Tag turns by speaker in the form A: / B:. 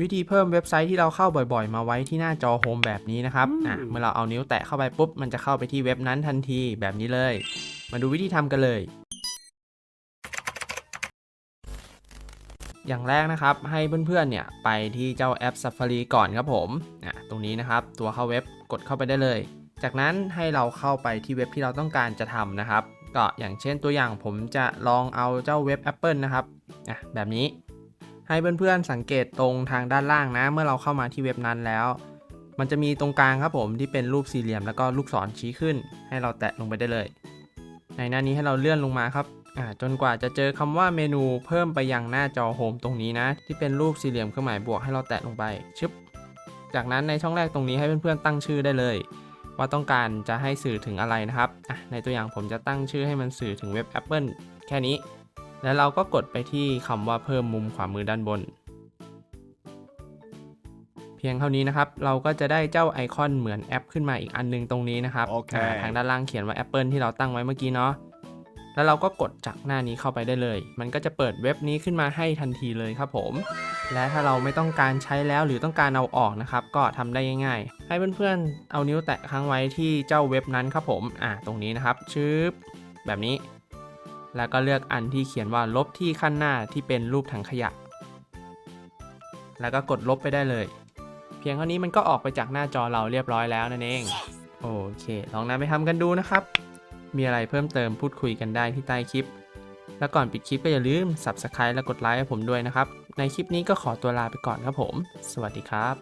A: วิธีเพิ่มเว็บไซต์ที่เราเข้าบ่อยๆ มาไว้ที่หน้าจอโฮมแบบนี้นะครับอะเมื่อเราเอานิ้วแตะเข้าไปปุ๊บ มันจะเข้าไปที่เว็บนั้นทันทีแบบนี้เลย มาดูวิธีทำกันเลย อย่างแรกนะครับ ให้เพื่อนๆ เนี่ยไปที่เจ้าแอป Safari ก่อนครับผมอะตรงนี้นะครับ ตัวเข้าเว็บกดเข้าไปได้เลย จากนั้นให้เราเข้าไปที่เว็บที่เราต้องการจะทำนะครับ ก็อย่างเช่นตัวอย่างผมจะลองเอาเจ้าเว็บ Apple นะครับอะแบบนี้ ให้เพื่อนๆสังเกตตรงทางด้านล่างนะ เมื่อเราเข้ามาที่เว็บนั้นแล้ว มันจะมีตรงกลางครับผมที่เป็นรูปสี่เหลี่ยมแล้วก็ลูกศรชี้ขึ้น ให้เราแตะลงไปได้เลย ในหน้านี้ให้เราเลื่อนลงมาครับจนกว่าจะเจอคำว่าเมนูเพิ่มไปยังหน้าจอโฮมตรงนี้นะ ที่เป็นรูปสี่เหลี่ยมเครื่องหมายบวกให้เราแตะลงไปชึบจากนั้นในช่องแรกตรงนี้ให้เพื่อนๆตั้งชื่อได้เลย ว่าต้องการจะให้สื่อถึงอะไรนะครับในตัวอย่างผมจะตั้งชื่อให้มันสื่อถึงเว็บ Apple แค่นี้ แล้วเราก็กดไปที่คำว่าเพิ่มมุมขวามือด้านบน เพียงเท่านี้นะครับ เราก็จะได้เจ้าไอคอนเหมือนแอปขึ้นมาอีกอันนึงตรงนี้นะครับ
B: โอเคา
A: ทางด้านล่างเขียนว่า Apple ที่เราตั้งไว้เมื่อกี้เนาะแล้วเราก็กดจากหน้านี้เข้าไปได้เลย มันก็จะเปิดเว็บนี้ขึ้นมาให้ทันทีเลยครับผม และถ้าเราไม่ต้องการใช้แล้วหรือต้องการเอาออกนะครับ ก็ทำได้ง่ายๆ ให้เพื่อนๆ เอานิ้วแตะค้างไว้ที่เจ้าเว็บนั้นครับผม อ่า ตรงนี้นะครับชึบแบบนี้ แล้วก็เลือกอันที่เขียนว่าลบที่ขั้นหน้าที่เป็นรูปถังขยะ แล้วก็กดลบไปได้เลย เพียงเท่านี้มันก็ออกไปจากหน้าจอเราเรียบร้อยแล้วนั่นเอง โอเค ลองนำไปทำกันดูนะครับ มีอะไรเพิ่มเติมพูดคุยกันได้ที่ใต้คลิป แล้วก่อนปิดคลิปก็อย่าลืม Subscribe และกดไลค์ให้ผมด้วยนะครับ ในคลิปนี้ก็ขอตัวลาไปก่อนครับผม สวัสดีครับ